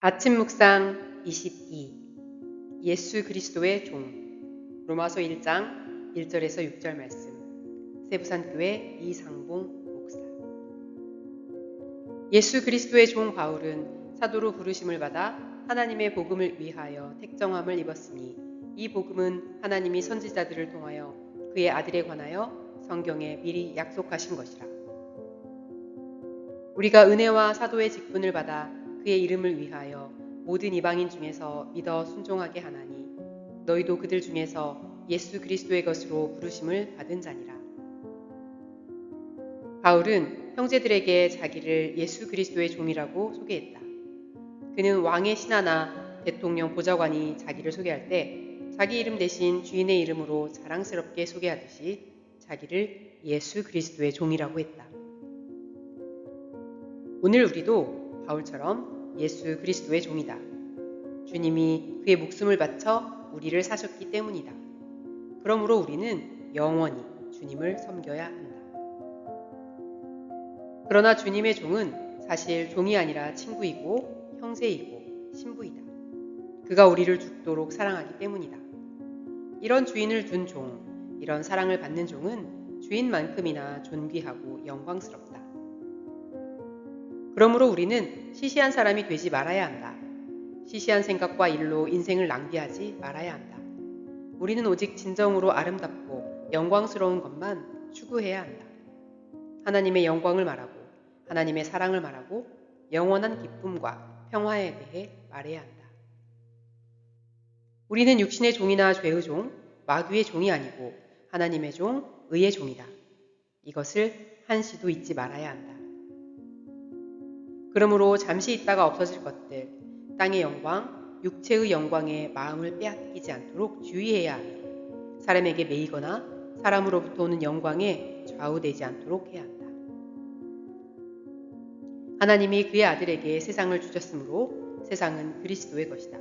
아침 묵상 22 예수 그리스도의 종. 로마서 1장 1절에서 6절 말씀. 세부산교회 이상봉 목사. 예수 그리스도의 종 바울은 사도로 부르심을 받아 하나님의 복음을 위하여 택정함을 입었으니 이 복음은 하나님이 선지자들을 통하여 그의 아들에 관하여 성경에 미리 약속하신 것이라. 우리가 은혜와 사도의 직분을 받아 그의 이름을 위하여 모든 이방인 중에서 믿어 순종하게 하나니 너희도 그들 중에서 예수 그리스도의 것으로 부르심을 받은 자니라. 바울은 형제들에게 자기를 예수 그리스도의 종이라고 소개했다. 그는 왕의 신하나 대통령 보좌관이 자기를 소개할 때 자기 이름 대신 주인의 이름으로 자랑스럽게 소개하듯이 자기를 예수 그리스도의 종이라고 했다. 오늘 우리도 바울처럼 예수 그리스도의 종이다. 주님이 그의 목숨을 바쳐 우리를 사셨기 때문이다. 그러므로 우리는 영원히 주님을 섬겨야 한다. 그러나 주님의 종은 사실 종이 아니라 친구이고 형제이고 신부이다. 그가 우리를 죽도록 사랑하기 때문이다. 이런 주인을 둔 종, 이런 사랑을 받는 종은 주인만큼이나 존귀하고 영광스럽다. 그러므로 우리는 시시한 사람이 되지 말아야 한다. 시시한 생각과 일로 인생을 낭비하지 말아야 한다. 우리는 오직 진정으로 아름답고 영광스러운 것만 추구해야 한다. 하나님의 영광을 말하고 하나님의 사랑을 말하고 영원한 기쁨과 평화에 대해 말해야 한다. 우리는 육신의 종이나 죄의 종, 마귀의 종이 아니고 하나님의 종, 의의 종이다. 이것을 한시도 잊지 말아야 한다. 그러므로 잠시 있다가 없어질 것들, 땅의 영광, 육체의 영광에 마음을 빼앗기지 않도록 주의해야 하며 사람에게 매이거나 사람으로부터 오는 영광에 좌우되지 않도록 해야 한다. 하나님이 그의 아들에게 세상을 주셨으므로 세상은 그리스도의 것이다.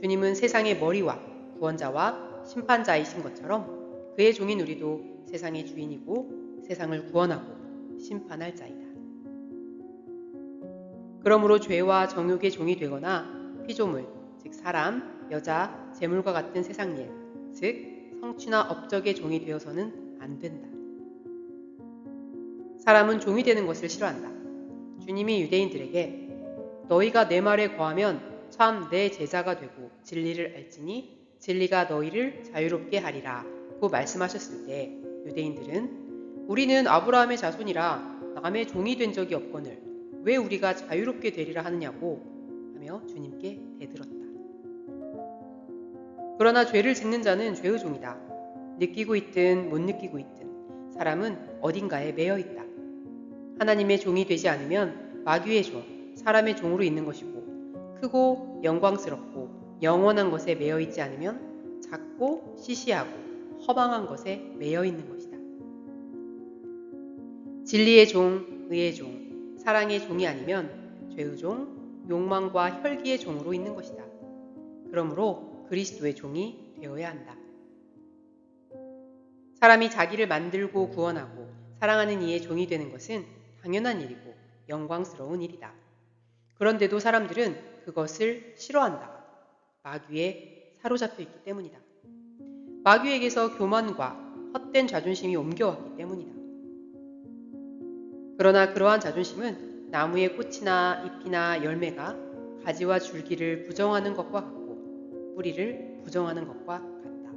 주님은 세상의 머리와 구원자와 심판자이신 것처럼 그의 종인 우리도 세상의 주인이고 세상을 구원하고 심판할 자이다. 그러므로 죄와 정욕의 종이 되거나 피조물, 즉 사람, 여자, 재물과 같은 세상 일, 즉 성취나 업적의 종이 되어서는 안 된다. 사람은 종이 되는 것을 싫어한다. 주님이 유대인들에게 너희가 내 말에 거하면 참 내 제자가 되고 진리를 알지니 진리가 너희를 자유롭게 하리라 고 말씀하셨을 때 유대인들은 우리는 아브라함의 자손이라 남의 종이 된 적이 없거늘 왜 우리가 자유롭게 되리라 하느냐고 하며 주님께 대들었다. 그러나 죄를 짓는 자는 죄의 종이다. 느끼고 있든 못 느끼고 있든 사람은 어딘가에 매여 있다. 하나님의 종이 되지 않으면 마귀의 종, 사람의 종으로 있는 것이고 크고 영광스럽고 영원한 것에 매여 있지 않으면 작고 시시하고 허망한 것에 매여 있는 것이다. 진리의 종, 의의 종, 사랑의 종이 아니면 죄의 종, 욕망과 혈기의 종으로 있는 것이다. 그러므로 그리스도의 종이 되어야 한다. 사람이 자기를 만들고 구원하고 사랑하는 이의 종이 되는 것은 당연한 일이고 영광스러운 일이다. 그런데도 사람들은 그것을 싫어한다. 마귀에 사로잡혀 있기 때문이다. 마귀에게서 교만과 헛된 자존심이 옮겨왔기 때문이다. 그러나 그러한 자존심은 나무의 꽃이나 잎이나 열매가 가지와 줄기를 부정하는 것과 같고 뿌리를 부정하는 것과 같다.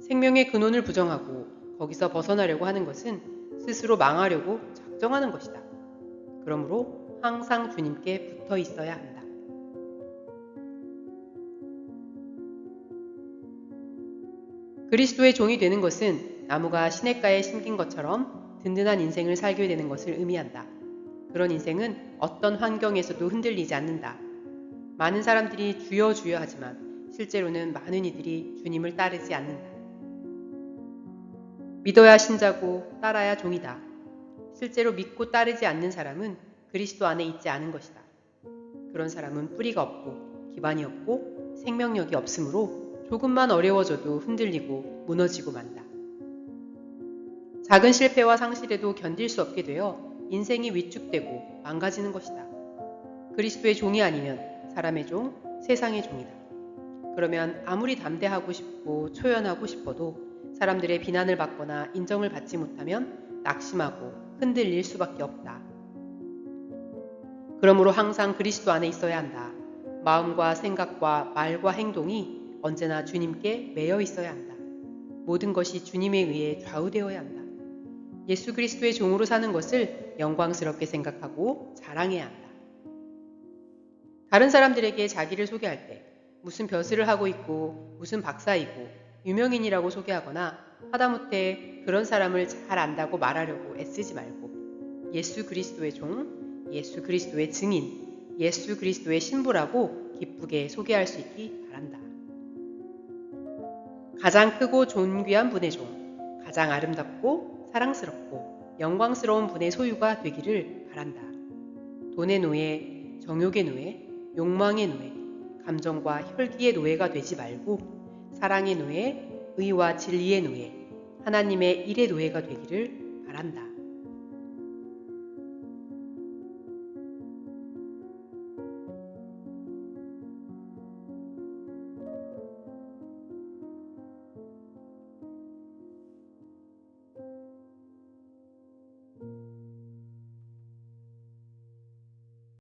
생명의 근원을 부정하고 거기서 벗어나려고 하는 것은 스스로 망하려고 작정하는 것이다. 그러므로 항상 주님께 붙어 있어야 한다. 그리스도의 종이 되는 것은 나무가 시냇가에 심긴 것처럼 든든한 인생을 살게 되는 것을 의미한다. 그런 인생은 어떤 환경에서도 흔들리지 않는다. 많은 사람들이 주여 주여 하지만 실제로는 많은 이들이 주님을 따르지 않는다. 믿어야 신자고 따라야 종이다. 실제로 믿고 따르지 않는 사람은 그리스도 안에 있지 않은 것이다. 그런 사람은 뿌리가 없고 기반이 없고 생명력이 없으므로 조금만 어려워져도 흔들리고 무너지고 만다. 작은 실패와 상실에도 견딜 수 없게 되어 인생이 위축되고 망가지는 것이다. 그리스도의 종이 아니면 사람의 종, 세상의 종이다. 그러면 아무리 담대하고 싶고 초연하고 싶어도 사람들의 비난을 받거나 인정을 받지 못하면 낙심하고 흔들릴 수밖에 없다. 그러므로 항상 그리스도 안에 있어야 한다. 마음과 생각과 말과 행동이 언제나 주님께 매여 있어야 한다. 모든 것이 주님에 의해 좌우되어야 한다. 예수 그리스도의 종으로 사는 것을 영광스럽게 생각하고 자랑해야 한다. 다른 사람들에게 자기를 소개할 때 무슨 벼슬을 하고 있고 무슨 박사이고 유명인이라고 소개하거나 하다못해 그런 사람을 잘 안다고 말하려고 애쓰지 말고 예수 그리스도의 종, 예수 그리스도의 증인, 예수 그리스도의 신부라고 기쁘게 소개할 수 있기 바란다. 가장 크고 존귀한 분의 종, 가장 아름답고 사랑스럽고 영광스러운 분의 소유가 되기를 바란다. 돈의 노예, 정욕의 노예, 욕망의 노예, 감정과 혈기의 노예가 되지 말고 사랑의 노예, 의와 진리의 노예, 하나님의 일의 노예가 되기를 바란다.